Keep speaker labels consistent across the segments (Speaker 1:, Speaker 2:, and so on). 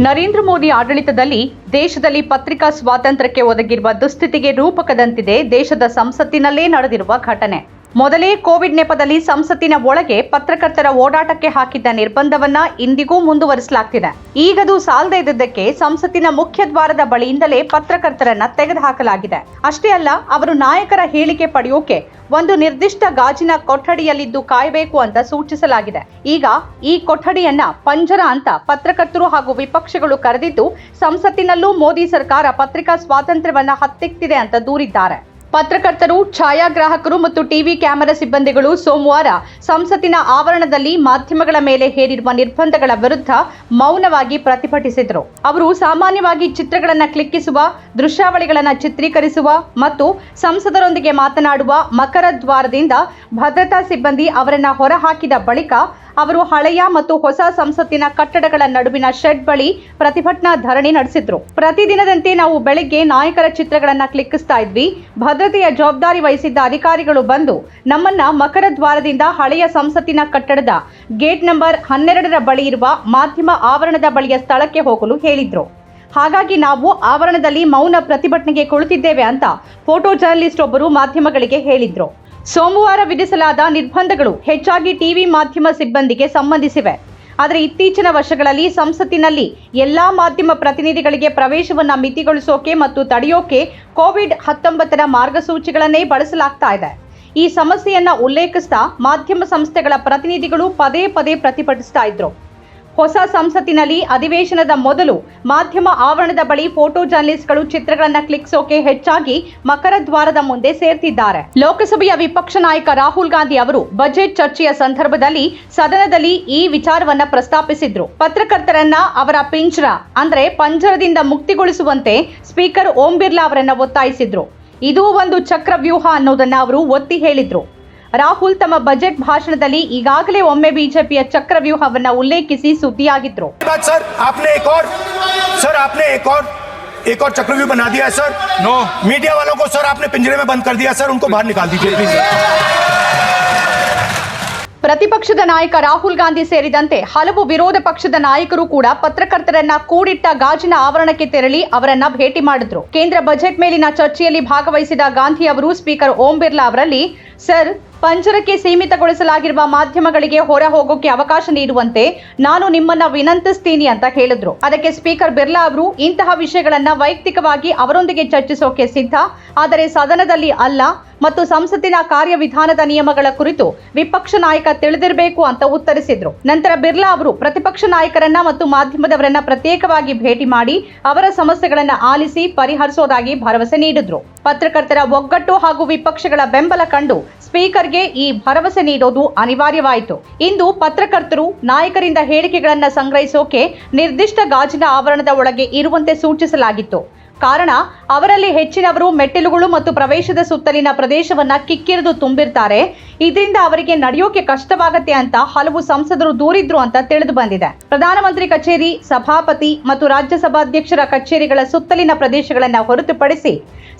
Speaker 1: ನರೇಂದ್ರ ಮೋದಿ ಆಡಳಿತದಲ್ಲಿ ದೇಶದಲ್ಲಿ ಪತ್ರಿಕಾ ಸ್ವಾತಂತ್ರ್ಯಕ್ಕೆ ಒದಗಿರುವ ದುಸ್ಥಿತಿಗೆ ರೂಪಕದಂತಿದೆ ದೇಶದ ಸಂಸತ್ತಿನಲ್ಲೇ ನಡೆದಿರುವ ಘಟನೆ. ಮೊದಲೇ ಕೋವಿಡ್ ನೆಪದಲ್ಲಿ ಸಂಸತ್ತಿನ ಒಳಗೆ ಪತ್ರಕರ್ತರ ಓಡಾಟಕ್ಕೆ ಹಾಕಿದ್ದ ನಿರ್ಬಂಧವನ್ನ ಇಂದಿಗೂ ಮುಂದುವರಿಸಲಾಗ್ತಿದೆ. ಈಗದು ಸಾಲದೇ ಇದ್ದಕ್ಕೆ ಸಂಸತ್ತಿನ ಮುಖ್ಯ ದ್ವಾರದ ಬಳಿಯಿಂದಲೇ ಪತ್ರಕರ್ತರನ್ನ ತೆಗೆದುಹಾಕಲಾಗಿದೆ. ಅಷ್ಟೇ ಅಲ್ಲ, ಅವರು ನಾಯಕರ ಹೇಳಿಕೆ ಪಡೆಯೋಕೆ ಒಂದು ನಿರ್ದಿಷ್ಟ ಗಾಜಿನ ಕೊಠಡಿಯಲ್ಲಿದ್ದು ಕಾಯಬೇಕು ಅಂತ ಸೂಚಿಸಲಾಗಿದೆ. ಈಗ ಈ ಕೊಠಡಿಯನ್ನ ಪಂಜರ ಅಂತ ಪತ್ರಕರ್ತರು ಹಾಗೂ ವಿಪಕ್ಷಗಳು ಕರೆದಿದ್ದು, ಸಂಸತ್ತಿನಲ್ಲೂ ಮೋದಿ ಸರ್ಕಾರ ಪತ್ರಿಕಾ ಸ್ವಾತಂತ್ರ್ಯವನ್ನ ಹತ್ತಿಕ್ತಿದೆ ಅಂತ ದೂರಿದ್ದಾರೆ. ಪತ್ರಕರ್ತರು, ಛಾಯಾಗ್ರಾಹಕರು ಮತ್ತು ಟಿವಿ ಕ್ಯಾಮೆರಾ ಸಿಬ್ಬಂದಿಗಳು ಸೋಮವಾರ ಸಂಸತ್ತಿನ ಆವರಣದಲ್ಲಿ ಮಾಧ್ಯಮಗಳ ಮೇಲೆ ಹೇರಿರುವ ನಿರ್ಬಂಧಗಳ ವಿರುದ್ಧ ಮೌನವಾಗಿ ಪ್ರತಿಭಟಿಸಿದರು. ಅವರು ಸಾಮಾನ್ಯವಾಗಿ ಚಿತ್ರಗಳನ್ನು ಕ್ಲಿಕ್ಕಿಸುವ, ದೃಶ್ಯಾವಳಿಗಳನ್ನು ಚಿತ್ರೀಕರಿಸುವ ಮತ್ತು ಸಂಸದರೊಂದಿಗೆ ಮಾತನಾಡುವ ಮಕರ ದ್ವಾರದಿಂದ ಭದ್ರತಾ ಸಿಬ್ಬಂದಿ ಅವರನ್ನು ಹೊರಹಾಕಿದ ಬಳಿಕ ಅವರು ಹಳೆಯ ಮತ್ತು ಹೊಸ ಸಂಸತ್ತಿನ ಕಟ್ಟಡಗಳ ನಡುವಿನ ಶೆಡ್ ಬಳಿ ಪ್ರತಿಭಟನಾ ಧರಣಿ ನಡೆಸಿದ್ರು. ಪ್ರತಿದಿನದಂತೆ ನಾವು ಬೆಳಗ್ಗೆ ನಾಯಕರ ಚಿತ್ರಗಳನ್ನ ಕ್ಲಿಕ್ಕಿಸ್ತಾ ಇದ್ವಿ. ಭದ್ರತೆಯ ಜವಾಬ್ದಾರಿ ವಹಿಸಿದ್ದ ಅಧಿಕಾರಿಗಳು ಬಂದು ನಮ್ಮನ್ನ ಮಕರ ದ್ವಾರದಿಂದ ಹಳೆಯ ಸಂಸತ್ತಿನ ಕಟ್ಟಡದ ಗೇಟ್ ನಂಬರ್ ಹನ್ನೆರಡರ ಬಳಿ ಇರುವ ಮಾಧ್ಯಮ ಆವರಣದ ಬಳಿಯ ಸ್ಥಳಕ್ಕೆ ಹೋಗಲು ಹೇಳಿದ್ರು. ಹಾಗಾಗಿ ನಾವು ಆವರಣದಲ್ಲಿ ಮೌನ ಪ್ರತಿಭಟನೆಗೆ ಕುಳಿತಿದ್ದೇವೆ ಅಂತ ಫೋಟೋ ಜರ್ನಲಿಸ್ಟ್ ಒಬ್ಬರು ಮಾಧ್ಯಮಗಳಿಗೆ ಹೇಳಿದ್ರು. ಸೋಮವಾರ ವಿಧಿಸಲಾದ ನಿರ್ಬಂಧಗಳು ಹೆಚ್ಚಾಗಿ ಟಿವಿ ಮಾಧ್ಯಮ ಸಿಬ್ಬಂದಿಗೆ ಸಂಬಂಧಿಸಿವೆ. ಆದರೆ ಇತ್ತೀಚಿನ ವರ್ಷಗಳಲ್ಲಿ ಸಂಸತ್ತಿನಲ್ಲಿ ಎಲ್ಲಾ ಮಾಧ್ಯಮ ಪ್ರತಿನಿಧಿಗಳಿಗೆ ಪ್ರವೇಶವನ್ನು ಮಿತಿಗೊಳಿಸೋಕೆ ಮತ್ತು ತಡೆಯೋಕೆ ಕೋವಿಡ್ ಹತ್ತೊಂಬತ್ತರ ಮಾರ್ಗಸೂಚಿಗಳನ್ನೇ ಬಳಸಲಾಗ್ತಾ ಇದೆ. ಈ ಸಮಸ್ಯೆಯನ್ನ ಉಲ್ಲೇಖಿಸ್ತಾ ಮಾಧ್ಯಮ ಸಂಸ್ಥೆಗಳ ಪ್ರತಿನಿಧಿಗಳು ಪದೇ ಪದೇ ಪ್ರತಿಭಟಿಸ್ತಾ ಇದ್ರು. ಹೊಸ ಸಂಸತ್ತಿನಲ್ಲಿ ಅಧಿವೇಶನದ ಮೊದಲು ಮಾಧ್ಯಮ ಆವರಣದ ಬಳಿ ಫೋಟೋ ಜರ್ನಲಿಸ್ಟ್ಗಳು ಚಿತ್ರಗಳನ್ನು ಕ್ಲಿಕ್ಸೋಕೆ ಹೆಚ್ಚಾಗಿ ಮಕರ ದ್ವಾರದ ಮುಂದೆ ಸೇರ್ತಿದ್ದಾರೆ. ಲೋಕಸಭೆಯ ವಿಪಕ್ಷ ನಾಯಕ ರಾಹುಲ್ ಗಾಂಧಿ ಅವರು ಬಜೆಟ್ ಚರ್ಚೆಯ ಸಂದರ್ಭದಲ್ಲಿ ಸದನದಲ್ಲಿ ಈ ವಿಚಾರವನ್ನ ಪ್ರಸ್ತಾಪಿಸಿದ್ರು. ಪತ್ರಕರ್ತರನ್ನ ಅವರ ಪಿಂಜರ ಅಂದ್ರೆ ಪಂಜರದಿಂದ ಮುಕ್ತಿಗೊಳಿಸುವಂತೆ ಸ್ಪೀಕರ್ ಓಂ ಬಿರ್ಲಾ ಅವರನ್ನ ಒತ್ತಾಯಿಸಿದ್ರು. ಇದು ಒಂದು ಚಕ್ರವ್ಯೂಹ ಅನ್ನೋದನ್ನ ಅವರು ಒತ್ತಿ ಹೇಳಿದ್ರು. ರಾಹುಲ್ ತಮ್ಮ ಬಜೆಟ್ ಭಾಷಣದಲ್ಲಿ ಈಗಾಗಲೇ ಒಮ್ಮೆ ಬಿಜೆಪಿಯ ಚಕ್ರವ್ಯೂಹವನ್ನ ಉಲ್ಲೇಖಿಸಿ ಸುದ್ದಿಯಾಗಿದ್ರು
Speaker 2: बात सर आपने एक और सर आपने एक और एक और चक्रव्यूह बना दिया है सर
Speaker 3: नो
Speaker 2: मीडिया वालों को सर आपने पिंजरे में बंद कर दिया सर उनको बाहर निकाल दीजिए प्लीज
Speaker 1: ಪ್ರತಿಪಕ್ಷದ ನಾಯಕ ರಾಹುಲ್ ಗಾಂಧಿ ಸೇರಿದಂತೆ ಹಲವು ವಿರೋಧ ಪಕ್ಷದ ನಾಯಕರು ಕೂಡ ಪತ್ರಕರ್ತರನ್ನ ಕೂಡಿಟ್ಟ ಗಾಜಿನ ಆವರಣಕ್ಕೆ ತೆರಳಿ ಅವರನ್ನ ಭೇಟಿ ಮಾಡಿದ್ರು. ಕೇಂದ್ರ ಬಜೆಟ್ ಮೇಲಿನ ಚರ್ಚೆಯಲ್ಲಿ ಭಾಗವಹಿಸಿದ ಗಾಂಧಿ ಅವರು ಸ್ಪೀಕರ್ ಓಂ ಬಿರ್ಲಾ ಅವರಲ್ಲಿ, ಸರ್, ಪಂಜರಕ್ಕೆ ಸೀಮಿತಗೊಳಿಸಲಾಗಿರುವ ಮಾಧ್ಯಮಗಳಿಗೆ ಹೊರ ಹೋಗೋಕೆ ಅವಕಾಶ ನೀಡುವಂತೆ ನಾನು ನಿಮ್ಮನ್ನ ವಿನಂತಿಸ್ತೀನಿ ಅಂತ ಹೇಳಿದ್ರು. ಅದಕ್ಕೆ ಸ್ಪೀಕರ್ ಬಿರ್ಲಾ ಅವರು, ಇಂತಹ ವಿಷಯಗಳನ್ನ ವೈಯಕ್ತಿಕವಾಗಿ ಅವರೊಂದಿಗೆ ಚರ್ಚಿಸೋಕೆ ಸಿದ್ಧ, ಆದರೆ ಸದನದಲ್ಲಿ ಅಲ್ಲ. ಮತ್ತು ಸಂಸತ್ತಿನ ಕಾರ್ಯವಿಧಾನದ ನಿಯಮಗಳ ಕುರಿತು ವಿಪಕ್ಷ ನಾಯಕ ತಿಳಿದಿರಬೇಕು ಅಂತ ಉತ್ತರಿಸಿದ್ರು. ನಂತರ ಬಿರ್ಲಾ ಅವರು ಪ್ರತಿಪಕ್ಷ ನಾಯಕರನ್ನ ಮತ್ತು ಮಾಧ್ಯಮದವರನ್ನ ಪ್ರತ್ಯೇಕವಾಗಿ ಭೇಟಿ ಮಾಡಿ ಅವರ ಸಮಸ್ಯೆಗಳನ್ನ ಆಲಿಸಿ ಪರಿಹರಿಸೋದಾಗಿ ಭರವಸೆ ನೀಡಿದ್ರು. ಪತ್ರಕರ್ತರ ಒಗ್ಗಟ್ಟು ಹಾಗೂ ವಿಪಕ್ಷಗಳ ಬೆಂಬಲ ಕಂಡು ಸ್ಪೀಕರ್ಗೆ ಈ ಭರವಸೆ ನೀಡೋದು ಅನಿವಾರ್ಯವಾಯಿತು. ಇಂದು ಪತ್ರಕರ್ತರು ನಾಯಕರಿಂದ ಹೇಳಿಕೆಗಳನ್ನ ಸಂಗ್ರಹಿಸೋಕೆ ನಿರ್ದಿಷ್ಟ ಗಾಜಿನ ಆವರಣದ ಒಳಗೆ ಇರುವಂತೆ ಸೂಚಿಸಲಾಗಿತ್ತು. ಕಾರಣ ಅವರಲ್ಲಿ ಹೆಚ್ಚಿನವರು ಮೆಟ್ಟಿಲುಗಳು ಮತ್ತು ಪ್ರವೇಶದ ಸುತ್ತಲಿನ ಪ್ರದೇಶವನ್ನ ಕಿಕ್ಕಿರಿದು ತುಂಬಿರ್ತಾರೆ. ಇದರಿಂದ ಅವರಿಗೆ ನಡೆಯೋಕೆ ಕಷ್ಟವಾಗತ್ತೆ ಅಂತ ಹಲವು ಸಂಸದರು ದೂರಿದ್ರು ಅಂತ ತಿಳಿದು ಬಂದಿದೆ. ಪ್ರಧಾನಮಂತ್ರಿ ಕಚೇರಿ, ಸಭಾಪತಿ ಮತ್ತು ರಾಜ್ಯಸಭಾಧ್ಯಕ್ಷರ ಕಚೇರಿಗಳ ಸುತ್ತಲಿನ ಪ್ರದೇಶಗಳನ್ನ ಹೊರತುಪಡಿಸಿ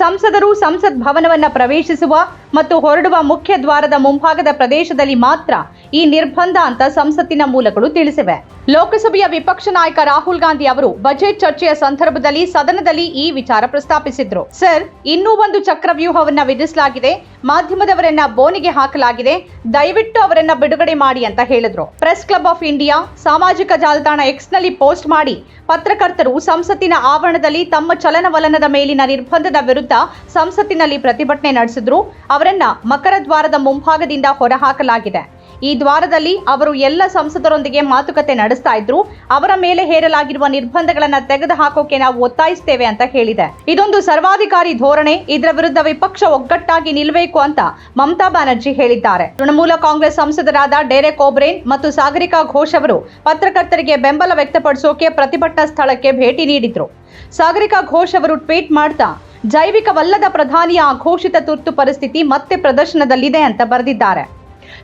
Speaker 1: ಸಂಸದರು ಸಂಸತ್ ಭವನವನ್ನ ಪ್ರವೇಶಿಸುವ ಮತ್ತು ಹೊರಡುವ ಮುಖ್ಯ ದ್ವಾರದ ಮುಂಭಾಗದ ಪ್ರದೇಶದಲ್ಲಿ ಮಾತ್ರ ಈ ನಿರ್ಬಂಧ ಅಂತ ಸಂಸತ್ತಿನ ಮೂಲಗಳು ತಿಳಿಸಿವೆ. ಲೋಕಸಭೆಯ ವಿಪಕ್ಷ ನಾಯಕ ರಾಹುಲ್ ಗಾಂಧಿ ಅವರು ಬಜೆಟ್ ಚರ್ಚೆಯ ಸಂದರ್ಭದಲ್ಲಿ ಸದನದಲ್ಲಿ ಈ ವಿಚಾರ ಪ್ರಸ್ತಾಪಿಸಿದ್ರು. ಸರ್, ಇನ್ನೂ ಒಂದು ಚಕ್ರವ್ಯೂಹವನ್ನ ವಿಧಿಸಲಾಗಿದೆ. ಮಾಧ್ಯಮದವರನ್ನ ಬೋನಿಗೆ ಹಾಕಲಾಗಿದೆ. ದಯವಿಟ್ಟು ಅವರನ್ನ ಬಿಡುಗಡೆ ಮಾಡಿ ಅಂತ ಹೇಳಿದ್ರು. ಪ್ರೆಸ್ ಕ್ಲಬ್ ಆಫ್ ಇಂಡಿಯಾ, ಸಾಮಾಜಿಕ ಜಾಲತಾಣ ಎಕ್ಸ್ನಲ್ಲಿ ಪೋಸ್ಟ್ ಮಾಡಿ ಪತ್ರಕರ್ತರು ಸಂಸತ್ತಿನ ಆವರಣದಲ್ಲಿ ತಮ್ಮ ಚಲನವಲನದ ಮೇಲಿನ ನಿರ್ಬಂಧದ ವಿರುದ್ಧ ಸಂಸತ್ತಿನಲ್ಲಿ ಪ್ರತಿಭಟನೆ ನಡೆಸಿದ್ರು. ಅವರನ್ನ ಮಕರ ದ್ವಾರದ ಮುಂಭಾಗದಿಂದ ಹೊರಹಾಕಲಾಗಿದೆ. ಈ ದ್ವಾರದಲ್ಲಿ ಅವರು ಎಲ್ಲ ಸಂಸದರೊಂದಿಗೆ ಮಾತುಕತೆ ನಡೆಸ್ತಾ ಇದ್ರು. ಅವರ ಮೇಲೆ ಹೇರಲಾಗಿರುವ ನಿರ್ಬಂಧಗಳನ್ನು ತೆಗೆದು ಹಾಕೋಕೆ ನಾವು ಒತ್ತಾಯಿಸ್ತೇವೆ ಅಂತ ಹೇಳಿದೆ. ಇದೊಂದು ಸರ್ವಾಧಿಕಾರಿ ಧೋರಣೆ, ಇದರ ವಿರುದ್ಧ ವಿಪಕ್ಷ ಒಗ್ಗಟ್ಟಾಗಿ ನಿಲ್ಲಬೇಕು ಅಂತ ಮಮತಾ ಬ್ಯಾನರ್ಜಿ ಹೇಳಿದ್ದಾರೆ. ತೃಣಮೂಲ ಕಾಂಗ್ರೆಸ್ ಸಂಸದರಾದ ಡೇರೆ ಓಬ್ರೇನ್ ಮತ್ತು ಸಾಗರಿಕಾ ಘೋಷ್ ಅವರು ಪತ್ರಕರ್ತರಿಗೆ ಬೆಂಬಲ ವ್ಯಕ್ತಪಡಿಸೋಕೆ ಪ್ರತಿಭಟನಾ ಸ್ಥಳಕ್ಕೆ ಭೇಟಿ ನೀಡಿದ್ರು. ಸಾಗರಿಕಾ ಘೋಷ್ ಅವರು ಟ್ವೀಟ್ ಮಾಡ್ತಾ, ಜೈವಿಕವಲ್ಲದ ಪ್ರಧಾನಿಯ ಅಘೋಷಿತ ತುರ್ತು ಪರಿಸ್ಥಿತಿ ಮತ್ತೆ ಪ್ರದರ್ಶನದಲ್ಲಿದೆ ಅಂತ ಬರೆದಿದ್ದಾರೆ.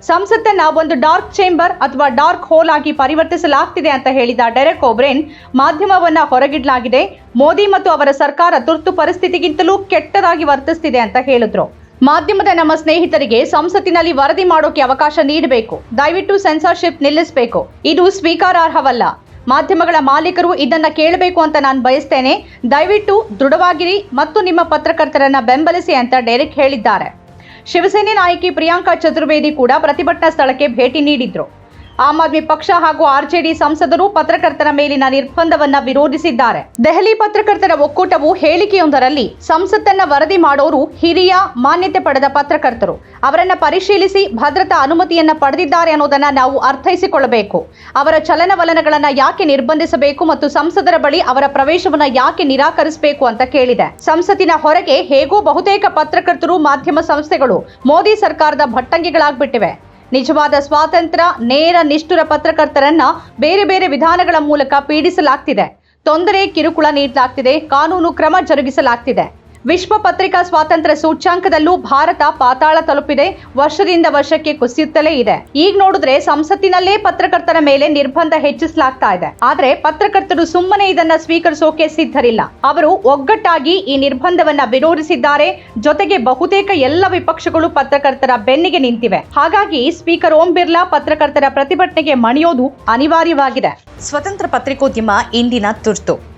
Speaker 1: ಸಂಸತ್ತನ್ನ ಒಂದು ಡಾರ್ಕ್ ಚೇಂಬರ್ ಅಥವಾ ಡಾರ್ಕ್ ಹೋಲ್ ಆಗಿ ಪರಿವರ್ತಿಸಲಾಗ್ತಿದೆ ಅಂತ ಹೇಳಿದ ಡೆರೆಕ್ ಓಬ್ರೇನ್ ಮಾಧ್ಯಮವನ್ನ ಹೊರಗಿಡಲಾಗಿದೆ. ಮೋದಿ ಮತ್ತು ಅವರ ಸರ್ಕಾರ ತುರ್ತು ಪರಿಸ್ಥಿತಿಗಿಂತಲೂ ಕೆಟ್ಟದಾಗಿ ವರ್ತಿಸ್ತಿದೆ ಅಂತ ಹೇಳಿದ್ರು. ಮಾಧ್ಯಮದ ನಮ್ಮ ಸ್ನೇಹಿತರಿಗೆ ಸಂಸತ್ತಿನಲ್ಲಿ ವರದಿ ಮಾಡೋಕೆ ಅವಕಾಶ ನೀಡಬೇಕು. ದಯವಿಟ್ಟು ಸೆನ್ಸಾರ್ಶಿಪ್ ನಿಲ್ಲಿಸಬೇಕು. ಇದು ಸ್ವೀಕಾರಾರ್ಹವಲ್ಲ. ಮಾಧ್ಯಮಗಳ ಮಾಲೀಕರು ಇದನ್ನ ಕೇಳಬೇಕು ಅಂತ ನಾನು ಬಯಸ್ತೇನೆ. ದಯವಿಟ್ಟು ದೃಢವಾಗಿರಿ ಮತ್ತು ನಿಮ್ಮ ಪತ್ರಕರ್ತರನ್ನ ಬೆಂಬಲಿಸಿ ಅಂತ ಡೆರಿಕ್ ಹೇಳಿದ್ದಾರೆ. ಶಿವಸೇನೆ ನಾಯಕಿ ಪ್ರಿಯಾಂಕಾ ಚತುರ್ವೇದಿ ಕೂಡ ಪ್ರತಿಭಟನಾ ಸ್ಥಳಕ್ಕೆ ಭೇಟಿ ನೀಡಿದ್ರು. ಆಮ್ ಆದ್ಮಿ ಪಕ್ಷ ಹಾಗೂ ಆರ್ಜೆಡಿ ಸಂಸದರು ಪತ್ರಕರ್ತರ ಮೇಲಿನ ನಿರ್ಬಂಧವನ್ನ ವಿರೋಧಿಸಿದ್ದಾರೆ. ದೆಹಲಿ ಪತ್ರಕರ್ತರ ಒಕ್ಕೂಟವು ಹೇಳಿಕೆಯೊಂದರಲ್ಲಿ ಸಂಸತ್ತನ್ನ ವರದಿ ಮಾಡೋರು ಹಿರಿಯ ಮಾನ್ಯತೆ ಪಡೆದ ಪತ್ರಕರ್ತರು. ಅವರನ್ನ ಪರಿಶೀಲಿಸಿ ಭದ್ರತಾ ಅನುಮತಿಯನ್ನ ಪಡೆದಿದ್ದಾರೆ ಅನ್ನೋದನ್ನ ನಾವು ಅರ್ಥೈಸಿಕೊಳ್ಳಬೇಕು. ಅವರ ಚಲನವಲನಗಳನ್ನ ಯಾಕೆ ನಿರ್ಬಂಧಿಸಬೇಕು ಮತ್ತು ಸಂಸದರ ಬಳಿ ಅವರ ಪ್ರವೇಶವನ್ನ ಯಾಕೆ ನಿರಾಕರಿಸಬೇಕು ಅಂತ ಕೇಳಿದೆ. ಸಂಸತ್ತಿನ ಹೊರಗೆ ಹೇಗೂ ಬಹುತೇಕ ಪತ್ರಕರ್ತರು, ಮಾಧ್ಯಮ ಸಂಸ್ಥೆಗಳು, ಮೋದಿ ಸರ್ಕಾರದ ಭಟ್ಟಂಗಿಗಳಾಗ್ಬಿಟ್ಟಿವೆ. ನಿಜವಾದ ಸ್ವಾತಂತ್ರ್ಯ, ನೇರ ನಿಷ್ಠುರ ಪತ್ರಕರ್ತರನ್ನ ಬೇರೆ ಬೇರೆ ವಿಧಾನಗಳ ಮೂಲಕ ಪೀಡಿಸಲಾಗ್ತಿದೆ. ತೊಂದರೆ ಕಿರುಕುಳ ನೀಡಲಾಗ್ತಿದೆ, ಕಾನೂನು ಕ್ರಮ ಜರುಗಿಸಲಾಗ್ತಿದೆ. ವಿಶ್ವ ಪತ್ರಿಕಾ ಸ್ವಾತಂತ್ರ್ಯ ಸೂಚ್ಯಾಂಕದಲ್ಲೂ ಭಾರತ ಪಾತಾಳ ತಲುಪಿದೆ. ವರ್ಷದಿಂದ ವರ್ಷಕ್ಕೆ ಕುಸಿಯುತ್ತಲೇ ಇದೆ. ಈಗ ನೋಡಿದ್ರೆ ಸಂಸತ್ತಿನಲ್ಲೇ ಪತ್ರಕರ್ತರ ಮೇಲೆ ನಿರ್ಬಂಧ ಹೆಚ್ಚಿಸಲಾಗ್ತಾ ಇದೆ. ಆದ್ರೆ ಪತ್ರಕರ್ತರು ಸುಮ್ಮನೆ ಇದನ್ನ ಸ್ವೀಕರಿಸೋಕೆ ಸಿದ್ಧರಿಲ್ಲ. ಅವರು ಒಗ್ಗಟ್ಟಾಗಿ ಈ ನಿರ್ಬಂಧವನ್ನ ವಿರೋಧಿಸಿದ್ದಾರೆ. ಜೊತೆಗೆ ಬಹುತೇಕ ಎಲ್ಲ ವಿಪಕ್ಷಗಳು ಪತ್ರಕರ್ತರ ಬೆನ್ನಿಗೆ ನಿಂತಿವೆ. ಹಾಗಾಗಿ ಸ್ಪೀಕರ್ ಓಂ ಬಿರ್ಲಾ ಪತ್ರಕರ್ತರ ಪ್ರತಿಭಟನೆಗೆ ಮಣಿಯೋದು ಅನಿವಾರ್ಯವಾಗಿದೆ. ಸ್ವತಂತ್ರ ಪತ್ರಿಕೋದ್ಯಮ ಇಂದಿನ ತುರ್ತು.